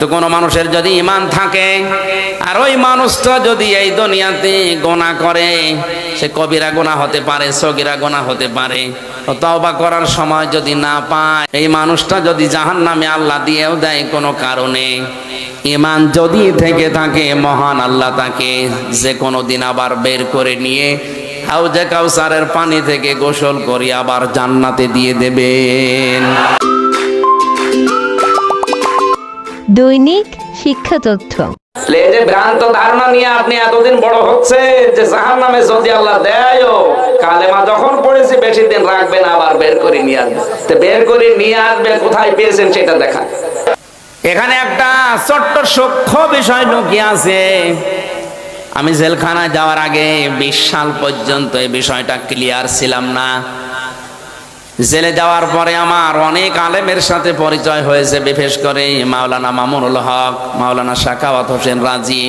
তো কোনো মানুষের যদি ইমান থাকে, আর ওই মানুষটা যদি এই দুনিয়াতে গোনা করে, সে কবিরা গোনা হতে পারে, সগিরা গোনা হতে পারে তওবা করার সময় যদি না পায়, এই মানুষটা যদি জাহান নামে আল্লাহ দিয়েও দেয় কোনো কারণে ইমান যদি থেকে থাকে, মহান আল্লাহ তাকে যে কোনো দিন আবার বের করে নিয়ে হাউজে কাউসারের পানি থেকে গোসল করি আবার জান্নাতে দিয়ে দেবেন। দৈনিক শিক্ষা তথ্য। ভ্রান্ত ধারণা নিয়ে আপনি এতদিন বড় হচ্ছে যে জাহান নামে যদি আল্লাহ দেয় কালেমা যখন পড়েছি বেশি দিন রাখবেন আবার বের করে নিয়ে আসবে বের করে নিয়ে আসবে কোথায় পেয়েছেন সেটা দেখা এখানে একটা ছোট্ট সূক্ষ্ম বিষয় লুকিয়ে আছে। আমি জেলখানায় যাওয়ার আগে বিশ সাল পর্যন্ত এই বিষয়টা ক্লিয়ার ছিলাম না। জেলে যাওয়ার পরে আমার অনেক আলেমের সাথে পরিচয় হয়েছে, বিশেষ করে মাওলানা মামুনুল হক, মাওলানা শাখাওয়াত হোসেন রাজি।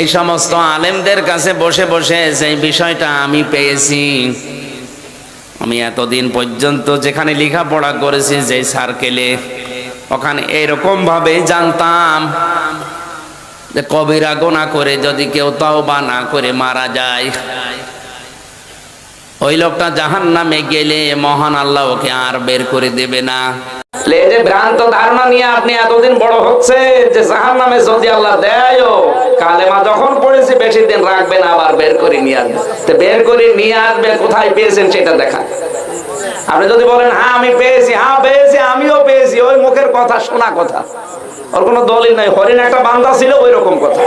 এই সমস্ত আলেমদের কাছে বসে বসে সেই বিষয়টা আমি পেয়েছি, আমি এতদিন পর্যন্ত যেখানে লেখাপড়া করেছি যে সার্কেলে ওখানে ভাবে জানতাম যে কবিরা গোনা করে যদি কেউ তাও বা না করে মারা যায়। ওই লোকটা জাহান নামে গেলে মহান আল্লাহ ওকে আর বের করে দেবে না। যে ভ্রান্ত ধারণা নিয়ে আপনি এতদিন বড় হচ্ছে যে জাহান নামে যদি আল্লাহ দেয় কালেমা যখন পড়েছি বেশি দিন রাখবেন, আবার বের করে নিয়ে আসবে বের করে নিয়ে আসবে কোথায় পেয়েছেন সেটা দেখা আপনি যদি বলেন হ্যাঁ আমি পেয়েছি হ্যাঁ পেয়েছি, আমিও পেয়েছি। ওই মুখের কথা, শোনা কথা। ওর কোনো দলিল নাই। হরিণ একটা বান্দা ছিল ওই রকম কথা।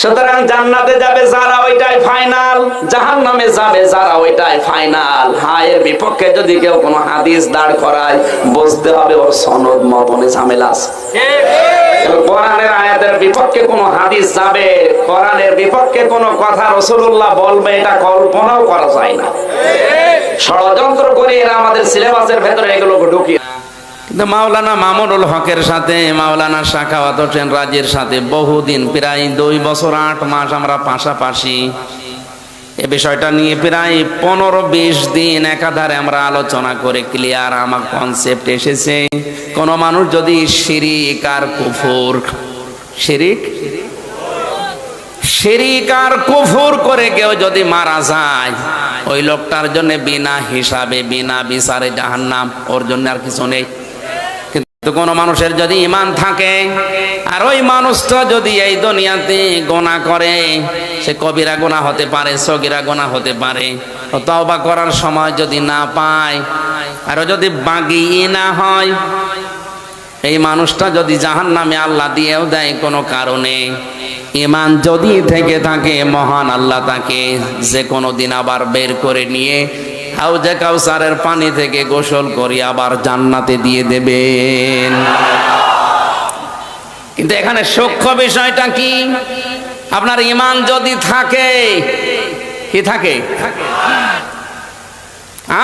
সুতরাং জান্নাতে যাবে যারা ওইটাই ফাইনাল জাহান নামে যাবে যারা ওইটাই ফাইনাল হ্যাঁ এর বিপক্ষে যদি কেউ কোনো হাদিস দাঁড় করায়, বুঝতে হবে ওর সনদ মতনে ঝামেলা আছে। কোরআনের আয়াতের বিপক্ষে কোনো হাদিস যাবে, কোরআনের বিপক্ষে কোনো কথা রসুল্লাহ বলবে, এটা কল্পনাও করা যায় না। ষড়যন্ত্র করে এরা আমাদের সিলেবাসের ভেতরে এগুলো ঢুকিয়ে মাওলানা মামুনুল হকের সাথে, মাওলানা শাখাওয়াত হোসেন রাজের সাথে বহুদিন, প্রায় দুই বছর, আট মাস আমরা পাশাপাশি। এ বিষয়টা নিয়ে প্রায় পনেরো বিশ দিন একাধারে আমরা আলোচনা করে ক্লিয়ার আমার কনসেপ্ট এসেছে। কোন মানুষ যদি শিরিক আর কুফুর, শিরিক? শিরিক আর কুফুর করে কেউ যদি মারা যায়, ওই লোকটার জন্য বিনা হিসাবে, বিনা বিচারে জাহান্নাম, ওর জন্য আর কিছু নেই। কিন্তু কোনো মানুষের যদি ইমান থাকে, আর ওই মানুষটা যদি এই দুনিয়াতে গোনা করে, সে কবিরা গোনা হতে পারে, সগিরা গোনা হতে পারে। তো তওবা করার সময় যদি না পায়, আর যদি বাগি না হয়, এই মানুষটা যদি জাহান নামে আল্লাহ দিয়েও দেয় কোনো কারণে ইমান যদি থেকে থাকে, মহান আল্লাহ তাকে যে কোনো দিন আবার বের করে নিয়ে হাউজে কাউসারের পানি থেকে গোসল করি, আবার জান্নাতে দিয়ে দেবেন। কিন্তু এখানে সূক্ষ্ম বিষয়টা কি? আপনার ইমান যদি থাকে, কি থাকে?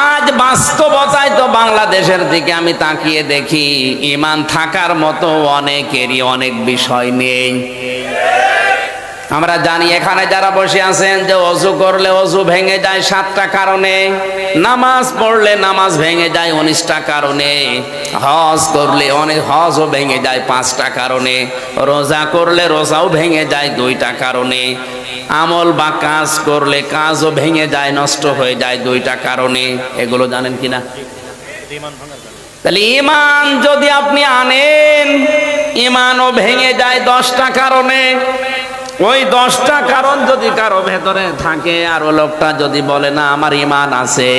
আজ বাস্তবতায় তো বাংলাদেশের দিকে আমি তাকিয়ে দেখি ইমান থাকার মতো অনেকেরই অনেক বিষয় নেই। আমরা জানি এখানে যারা বসে আছেন যে অজু করলে অজু ভেঙে যায় সাতটা কারণে, নামাজ পড়লে নামাজ ভেঙে যায় উনিশটা কারণে, হজ করলে অনেক হজও ভেঙে যায় পাঁচটা কারণে, রোজা করলে রোজাও ভেঙে যায় দুইটা কারণে, আমল বা কাজ করলে কাজও ভেঙে যায়, নষ্ট হয়ে যায় দুইটা কারণে। এগুলো জানেন কিনা? তাহলে ইমান যদি আপনি আনেন ইমানও ভেঙে যায় দশটা কারণে ওই দশটা কারণ যদি কারও ভেতরে থাকে, আর লোকটা যদি বলে, না, আমার ইমান আছে,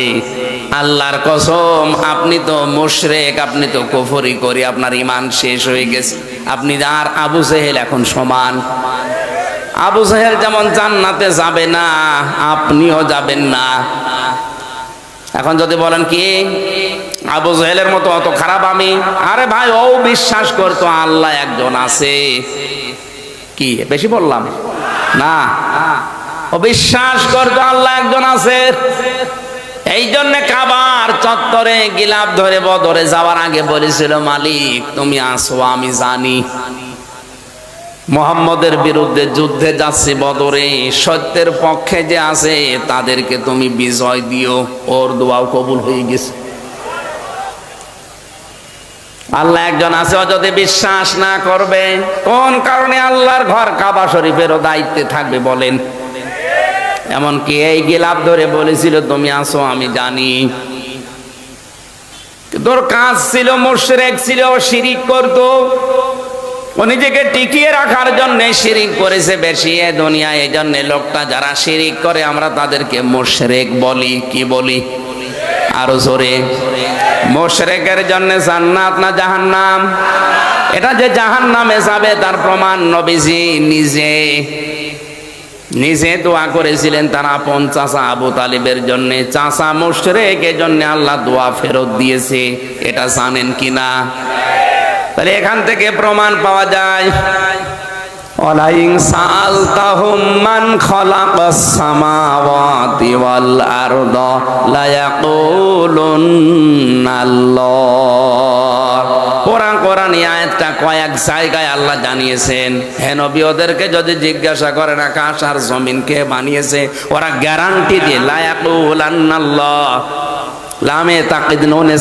আল্লাহর কসম, আপনি তো মুশরেক, আপনি তো কুফরি করি, আপনার ইমান শেষ হয়ে গেছে। আপনি আর আবু জেহেল এখন সমান। আবু জেহেল যেমন জান্নাতে যাবে না, আপনিও যাবেন না। এখন যদি বলেন কি, আবু জেহেলের মতো অত খারাপ আমি? আরে ভাই, ও বিশ্বাস করতো, আল্লাহ একজন আছে। কি? বেশি বললাম? না। অবিশ্বাস করতো আল্লাহ একজন আছে। এই জন্য কাবার চত্বরে গিলাপ ধরে বদরে যাওয়ার আগে বলেছিল, মালিক, তুমি আসো, আমি জানি। মোহাম্মদের বিরুদ্ধে যুদ্ধে যাচ্ছে বদরে, সত্যের পক্ষে যে আছে, তাদেরকে তুমি বিজয় দিও। ওর দোয়াও কবুল হয়ে গেছে। আল্লাহ একজন আছে যদি বিশ্বাস না করবে, কোন কারণে আল্লাহর ঘর কাবা শরীফেরও দায়িত্বে থাকবে বলেন? এমনকি এই গিলাপ ধরে বলেছিল, তুমি আসো আমি জানি। তোর কাজ ছিল, মোশরেক ছিল শিরিক করতো। ও নিজেকে টিকিয়ে রাখার জন্য শিরিক করেছে বেশি। এ দুনিয়ায় এই জন্য লোকটা যারা শিরিক করে, আমরা তাদেরকে মোশরেক বলি, কি বলি? আরও জোরে। মোশরেকের জন্য জান্নাত না জাহান্নাম? এটা যে জাহান্নামে যাবে, তার প্রমাণ নবীজি নিজে। নিজে দোয়া করেছিলেন তার আপন চাচা আবু তালিবের জন্য। চাচা মুশরেকের জন্য আল্লাহ দোয়া ফেরত দিয়েছে। এটা জানেন কিনা? তাহলে এখান থেকে প্রমাণ পাওয়া যায়। লা আয়াতটা কয়েক জায়গায় আল্লাহ জানিয়েছেন। ওদেরকে যদি জিজ্ঞাসা আর বানিয়েছে, ওরা গ্যারান্টি দিয়ে নুনে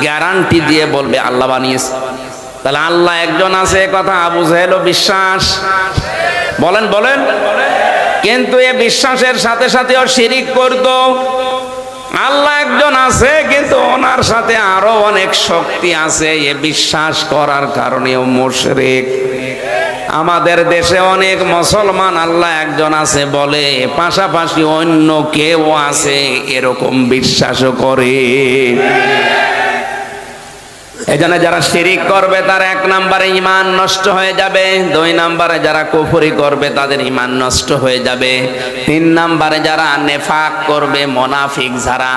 গ্যারান্টি দিয়ে বলবে, আল্লাহ বানিয়েছে। তাহলে আল্লাহ একজন আছে কথা আবু জাহেলও বিশ্বাস। বলেন বলেন। কিন্তু এ বিশ্বাসের সাথে সাথে ও শিরিক করতো। আল্লাহ একজন আছে, কিন্তু ওনার সাথে আরও অনেক শক্তি আছে, এ বিশ্বাস করার কারণেও মোশরেক। আমাদের দেশে অনেক মুসলমান আল্লাহ একজন আছে, বলে পাশাপাশি অন্য কেউ আছে, এরকম বিশ্বাসও করে। এজন্য যারা শিরিক করবে, তার এক নম্বরে ইমান নষ্ট হয়ে যাবে, দুই নম্বরে যারা কুফরি করবে, তাদের ইমান নষ্ট হয়ে যাবে, তিন নম্বরে যারা নেফাক করবে, মোনাফিক যারা,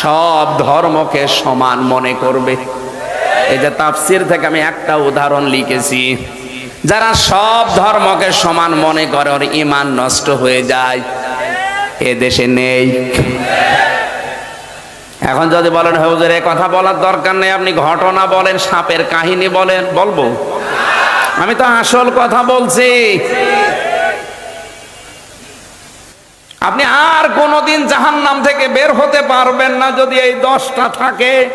সব ধর্মকে সমান মনে করবে। এই যে তাফসির থেকে আমি একটা উদাহরণ লিখেছি, যারা সব ধর্মকে সমান মনে করে, ওর ইমান নষ্ট হয়ে যায়, এ দেশে নেই। এখন যদি বলেন, হুজুর, এ কথা বলার দরকার নেই, আপনি ঘটনা বলেন, সাপের কাহিনী বলেন। বলব। আমি তো আসল কথা বলছি। আপনি আর কোনোদিন জাহান্নাম থেকে বের হতে পারবেন না যদি এই দশটা থাকে।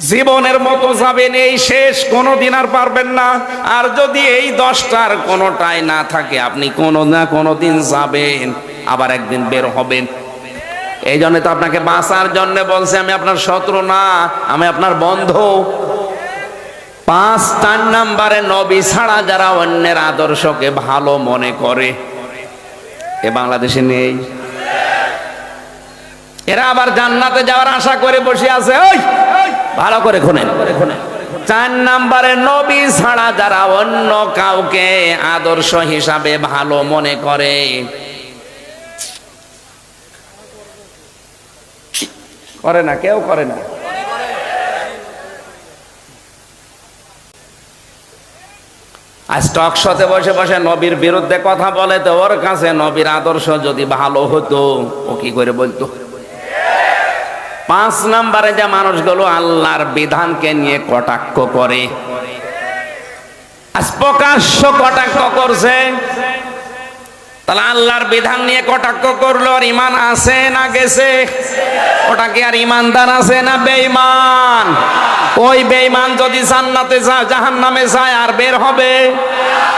জীবনের মতো যাবেন এই শেষ, কোনোদিন আর পারবেন না। আর যদি এই দশটার কোনোটাই না থাকে, আপনি কোনো না কোনোদিন যাবেন, আবার একদিন বের হবেন। এই জন্য তো আপনাকে বাঁচার জন্য বলছে, আমি আপনার শত্রু না, আমি আপনার বন্ধু। পাঁচ চার নাম্বারে নবী ছাড়া যারা অন্যের আদর্শকে ভালো মনে করে, এ বাংলাদেশে নেই। এরা আবার জান্নাতে যাওয়ার আশা করে বসে আছে, ওই, ভালো করে চার নাম্বারে নবী ছাড়া যারা অন্য কাউকে আদর্শ হিসাবে ভালো মনে করে করে না, কেউ করে না। আজ টক শতে বসে বসে নবীর বিরুদ্ধে কথা বলে তো ওর কাছে নবীর আদর্শ যদি ভালো হতো, ও কি করে বলতো? পাঁচ নাম্বারে যে মানুষগুলো আল্লাহর বিধানকে নিয়ে কটাক্ষ করে প্রকাশ্য কটাক্ষ করছে। তাহলে আল্লাহর বিধান নিয়ে কটাক্ষ করল, আর ইমান আছে না গেছে? ওটা কি আর ইমানদার আছে না বেঈমান? ওই বেঈমান যদি জান্নাতে যায় জাহান নামে যায় আর বের হবে,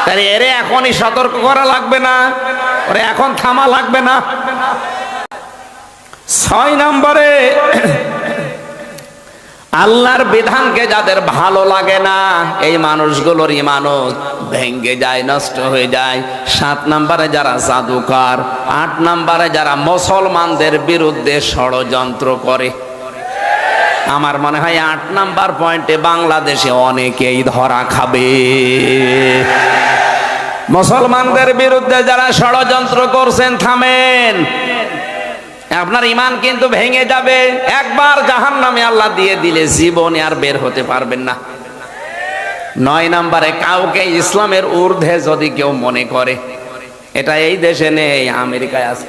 তাহলে এরে এখনই সতর্ক করা লাগবে না, ওরে এখন থামা লাগবে না। ছয় নম্বরে আল্লাহর বিধানকে যাদের ভালো লাগে না, এই মানুষগুলোর ইমানও ভেঙ্গে যায়, নষ্ট হয়ে যায়। সাত নম্বরে যারা জাদুকার, আট নম্বরে যারা মুসলমানদের বিরুদ্ধে ষড়যন্ত্র করে। আমার মনে হয় আট নাম্বার পয়েন্টে বাংলাদেশে অনেকেই ধরা খাবে। মুসলমানদের বিরুদ্ধে যারা ষড়যন্ত্র করছেন, থামেন। আপনার ইমান কিন্তু ভেঙে যাবে। একবার জাহান নামে আল্লাহ দিয়ে দিলে জীবনে আর বের হতে পারবেন না। নয় নম্বরে, কাউকে ইসলামের ঊর্ধ্বে যদি কেউ মনে করে, এটা এই দেশে নেই, আমেরিকায় আছে।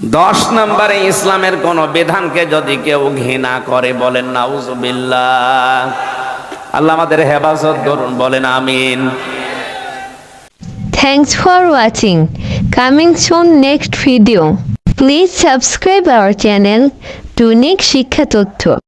দশ নম্বরে, ইসলামের কোন বিধানকে যদি কেউ ঘৃণা করে, বলেন, নাউজুবিল্লাহ। আল্লাহ আমাদের হেফাজত করুন, বলেন, আমিন। Thanks for watching. Coming soon next video. Please subscribe our channel. to Nick Shikha তথ্য